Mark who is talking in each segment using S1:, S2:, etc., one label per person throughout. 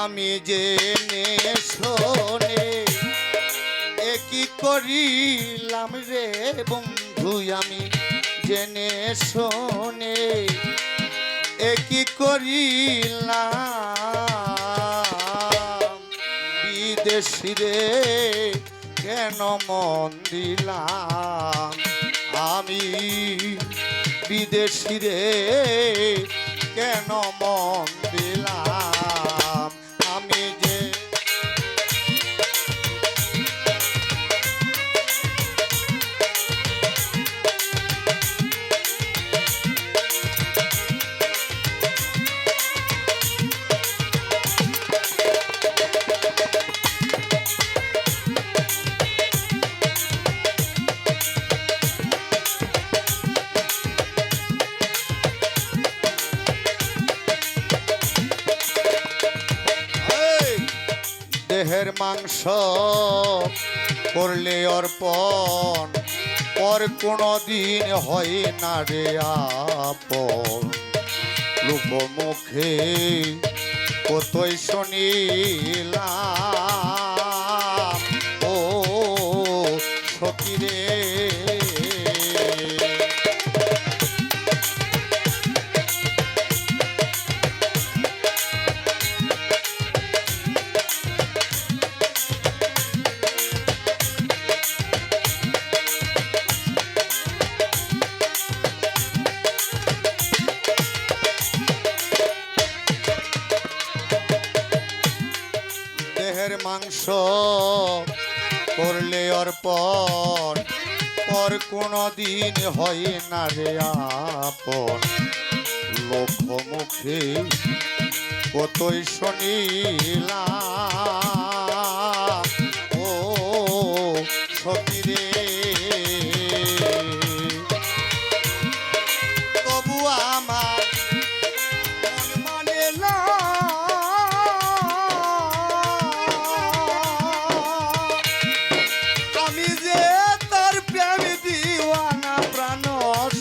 S1: আমি যে শোনে একই করিলাম রে বন্ধু আমি? জেনে শোনে একই করিলাম? বিদেশি রে, কেন মন দিলাম? আমি বিদেশি রে, কেন মন দিলাম? দেহের মাংস করলে অর্পণ পর কোনো দিন হয় না রে আপন। লোকমুখে কতই শুনিলাম মাংস করলে অর্পণ পর কোনো দিন হয় না রে আপন। লোক মুখে কতই শুনিলাম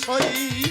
S1: সই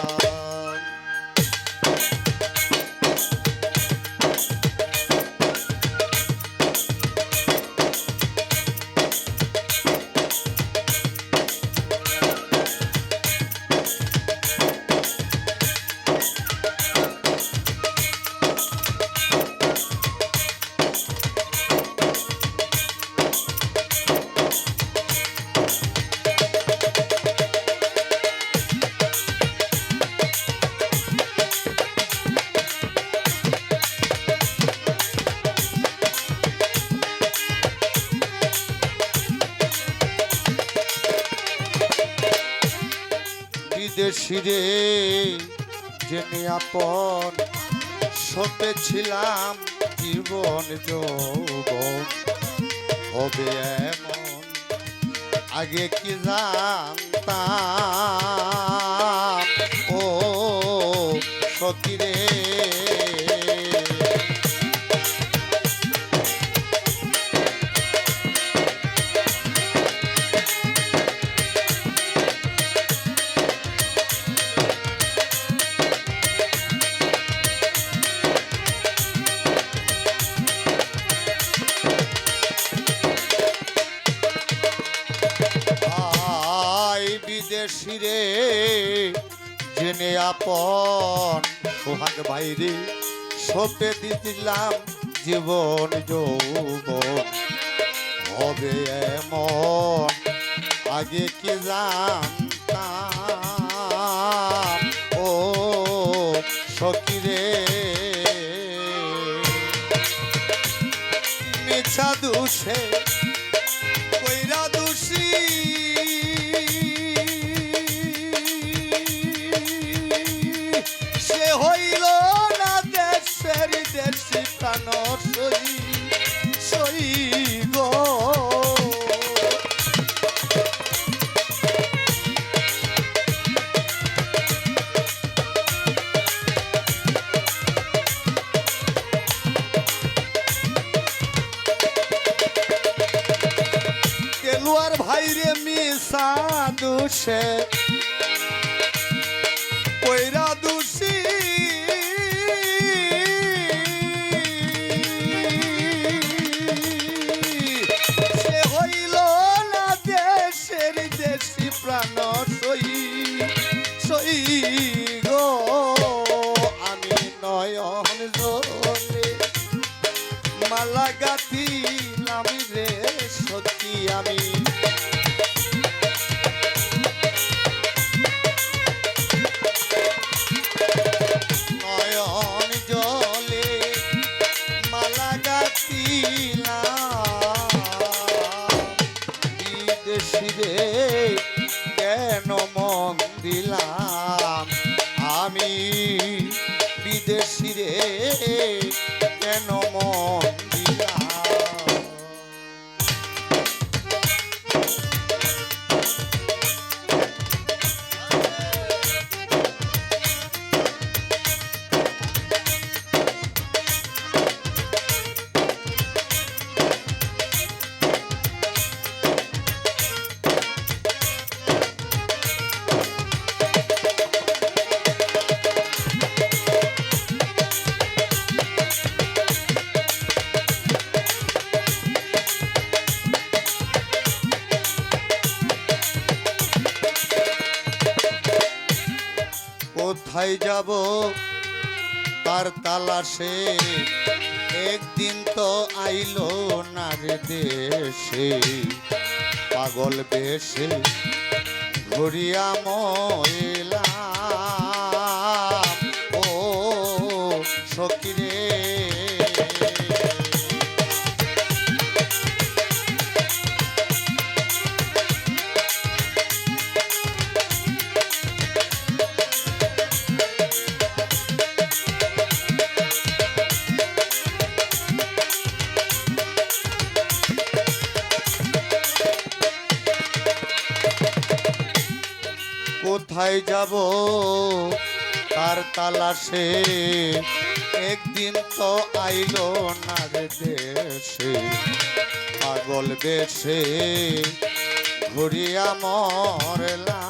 S1: বিদেশিরে জেনে আপন সতে ছিলাম জীবন যৌবন। হবে এমন আগে কি জানতাম? ও সকিরে জেনে আপন সোহাগ বাইরে সপে দিলাম জীবন যৌবন। হবে এমন, আগে কি জানতাম? ও সকিরে মিছা দুষে, কইরা দোষী। দুষে কইরা দুষি। সে হইল না দেশের দেশি প্রাণ সই সই গো। আমি নয়ন জলে মালা গাথি নামি রে, সত্যি আমি মন কোথায় যাব? তার তালাশে একদিন তো আইলো না রে দেশে। পাগল বেশে ঘুরিয়া ময়লা কোথায় যাব? তার তালাশে একদিন তো আইল না দেশে পাগল বেশে ঘুরিয়া মরলা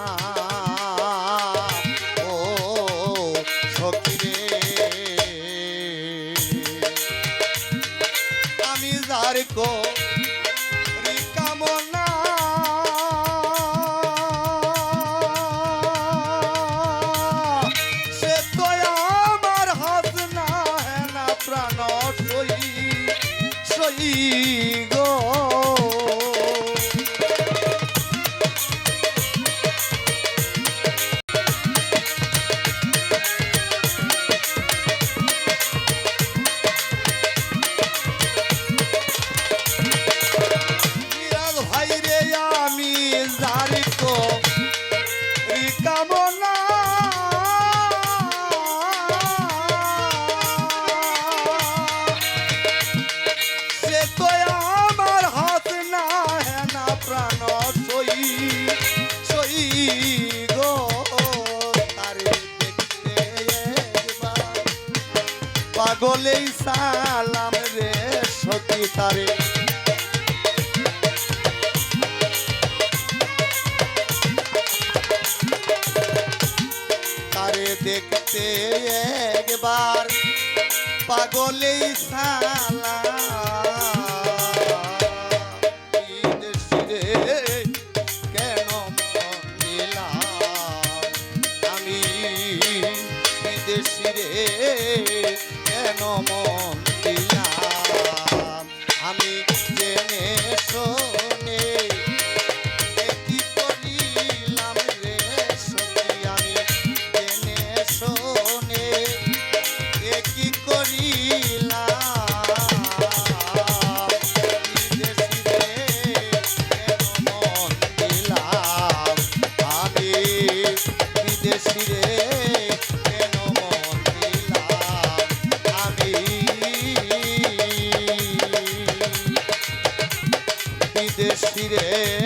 S1: সালাম রে সতী তারে। তারে দেখতে একবার পাগলেই সালা মন দিলাম আমি জেনে শোনে এটি করিলাম রে সত্যি আমি জেনে শোনে এটি করিলাম বিদেশি রে রে